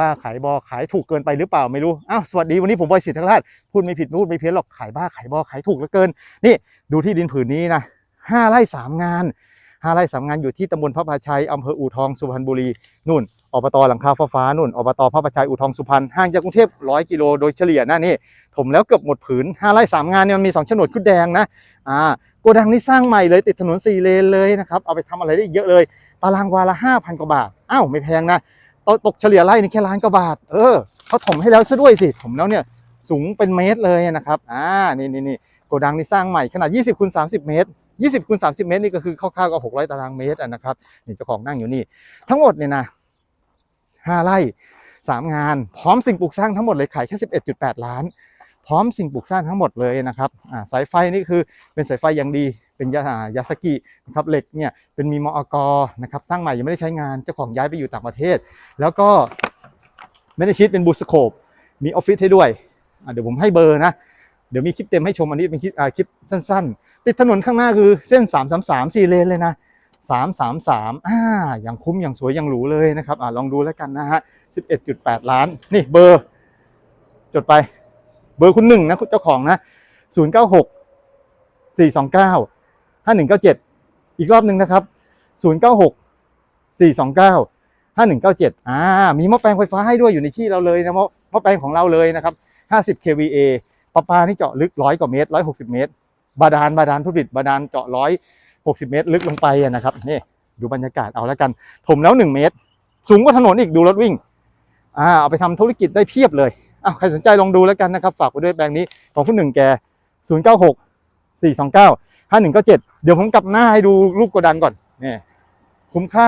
บ้าขายบอขายถูกเกินไปหรือเปล่าไม่รู้ อ้าวสวัสดีวันนี้ผมบอยสิทธิ์ทราชพูดไม่ผิดพูดไม่เพี้ยนหรอกขายบ้าขายบอขายถูกเหลือเกิน นี่ดูที่ดินผืนนี้นะห้าไร่สามงานห้าไร่สามงานอยู่ที่ตำบลพระพาชัยอำเภออู่ทองสุพรรณบุรีนู่นอบตหลังคาฟ้าฟ้านู่นอบตพระพาชัยอู่ทองสุพรรณห่างจากกรุงเทพร้อยกิโลโดยเฉลี่ยนะนี่ถมแล้วเกือบหมดผืนห้าไร่สามงานเนี่ยมันมีสองโฉนดคุดแดงนะอ่าโกดังนี่สร้างใหม่เลยติดถนนสี่เลนเลยนะครับเอาไปทำอะไรได้เยอะเลย ตารางวาละห้าพันกว่าบาทอ้าวไม่แพงนะ ตตกเฉลี่ยไร่นี่แค่ล้านกว่าบาท เออเขาถมให้แล้วซะด้วยสิถมแล้วเนี่ยสูงเป็นเมตรเลยนะครับอ่านี่นี่นี่โกดังนี่สร้างใหม่ขนาด 20คูณ30 เมตร 20คูณ30 เมตรนี่ก็คือคร่าวๆก็600ตารางเมตรนะครับนี่เจ้าของนั่งอยู่นี่ ทั้งหมดเนี่ยนะ5ไร่3งาน พร้อมสิ่งปลูกสร้างทั้งหมดเลยขายแค่11.8 ล้าน พร้อมสิ่งปลูกสร้างทั้งหมดเลยนะครับสายไฟนี่คือเป็นสายไฟอย่างดีเป็นยายาสกินะครับเหล็กเนี่ยเป็นมีมอกนะครับสร้างใหม่ยังไม่ได้ใช้งานเจ้าของย้ายไปอยู่ต่างประเทศ แล้วก็ไม่ได้ชิดเป็นบูสโคปมีออฟฟิศให้ด้วยเดี๋ยวผมให้เบอร์นะเดี๋ยวมีคลิปเต็มให้ชมอันนี้เป็นคลิปคลิปสั้น ๆ ติดถนนข้างหน้าคือเส้น 3 3 3 4 เลนเลยนะ 3 3 3อ่าอย่างคุ้มอย่างสวยอย่างหรูเลยนะครับอ่าลองดูแล้วกันนะฮะ11.8 ล้าน นี่เบอร์ จดไป เบอร์คุณหนึ่งนะคุณเจ้าของนะ096 429 5197อีกรอบหนึ่งนะครับ096 429 5197อ่า มีหม้อแปลงไฟฟ้าให้ด้วยอยู่ในที่เราเลยนะหม้อหม้อแปลงของเราเลยนะครับ50 kVA ประปานี่เจาะลึก100กว่าเมตร160เมตร บาดาลบาดาลผู้ผลิตบาดาลเจาะ160เมตร ลึกลงไปนะครับนี่ดูบรรยากาศเอาแล้วกัน ถมแล้ว1เมตร สูงกว่าถนนอีกดูรถวิ่ง อ่าเอาไปทำธุรกิจได้เพียบเลย อ้าวใครสนใจลองดูแล้วกันนะครับ ฝากไว้ด้วยแปลงนี้ของคุณหนึ่งแก096 429 5197เดี๋ยวผมกลับหน้าให้ดูรูปโกดังก่อนนี่คุ้มค่า